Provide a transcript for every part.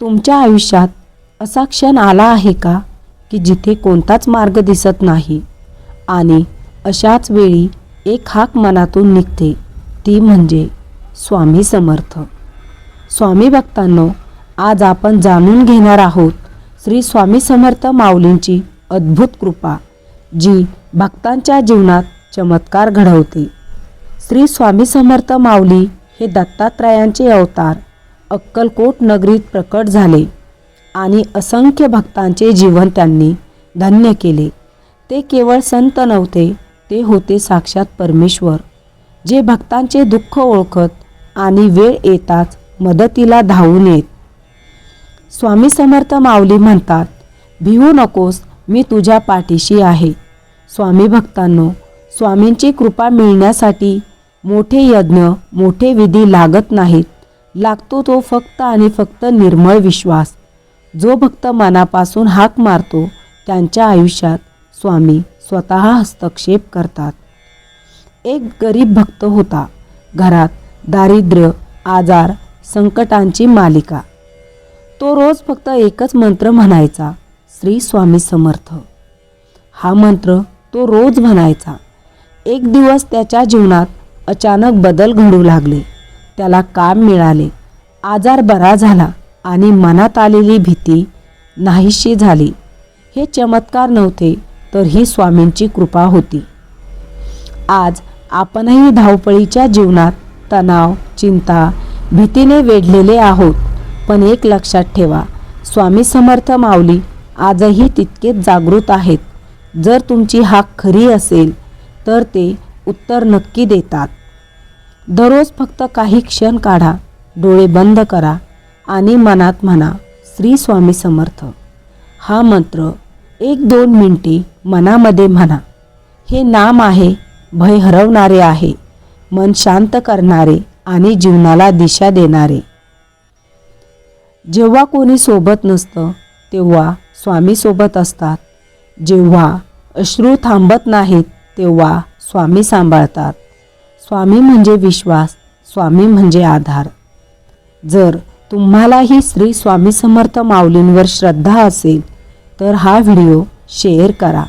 तुमच्या आयुष्यात असा क्षण आला आहे का की जिथे कोणताच मार्ग दिसत नाही? आणि अशाच वेळी एक हाक मनातून निघते. ती म्हणजे स्वामी समर्थ. स्वामी भक्तांनो आज आपण जाणून घेणार आहोत श्री स्वामी समर्थ माऊलींची अद्भुत कृपा जी भक्तांच्या जीवनात चमत्कार घडवते. श्री स्वामी समर्थ माऊली हे दत्तात्रयांचे अवतार अक्कलकोट नगरीत प्रकट झाले आणि असंख्य भक्तांचे जीवन त्यांनी धन्य केले. ते केवळ संत नव्हते ते होते साक्षात परमेश्वर. जे भक्तांचे दुःख ओळखत आणि वेळ येताच मदतीला धावून येत. स्वामी समर्थ माऊली म्हणतात भिवू नकोस मी तुझ्या पाठीशी आहे. स्वामी भक्तांनो स्वामींची कृपा मिळण्यासाठी मोठे यज्ञ मोठे विधी लागत नाहीत. लागतो तो फक्त आणि फक्त निर्मळ विश्वास. जो भक्त मनापासून हाक मारतो त्यांच्या आयुष्यात स्वामी स्वतः हस्तक्षेप करतात. एक गरीब भक्त होता. घरात दारिद्र्य आजार संकटांची मालिका. तो रोज फक्त एकच मंत्र म्हणायचा श्री स्वामी समर्थ. हा मंत्र तो रोज म्हणायचा. एक दिवस त्याच्या जीवनात अचानक बदल घडू लागले. त्याला काम मिळाले. आजार बरा झाला आणि मनात आलेली भीती नाहीशी झाली. हे चमत्कार नव्हते तर ही स्वामींची कृपा होती. आज आपणही धावपळीच्या जीवनात तणाव चिंता भीतीने वेढलेले आहोत. पण एक लक्षात ठेवा स्वामी समर्थ माऊली आजही तितकेच जागृत आहेत. जर तुमची हाक खरी असेल तर ते उत्तर नक्की देतात. दररोज फक्त काही क्षण काढा डोळे बंद करा आणि मनात म्हणा श्री स्वामी समर्थ. हा मंत्र एक दोन मिनटे मनामध्ये म्हणा. हे नाम आहे भय हरवणारे आहे मन शांत करणारे आणि जीवनाला दिशा देणारे. जेव्हा कोणी सोबत नसतं तेव्हा स्वामी सोबत असतात. जेव्हा अश्रू थांबत नाहीत तेव्हा स्वामी सांभाळतात. स्वामी म्हणजे विश्वास स्वामी म्हणजे आधार. जर तुम्हालाही श्री स्वामी समर्थ माऊलींवर श्रद्धा असेल तर हा व्हिडिओ शेअर करा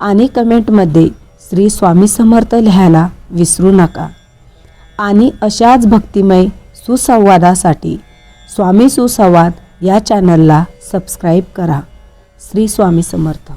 आणि कमेंटमध्ये श्री स्वामी समर्थ लिहायला विसरू नका. आणि अशाच भक्तिमय सुसंवादासाठी स्वामी सुसंवाद या चॅनलला सबस्क्राईब करा. श्री स्वामी समर्थ.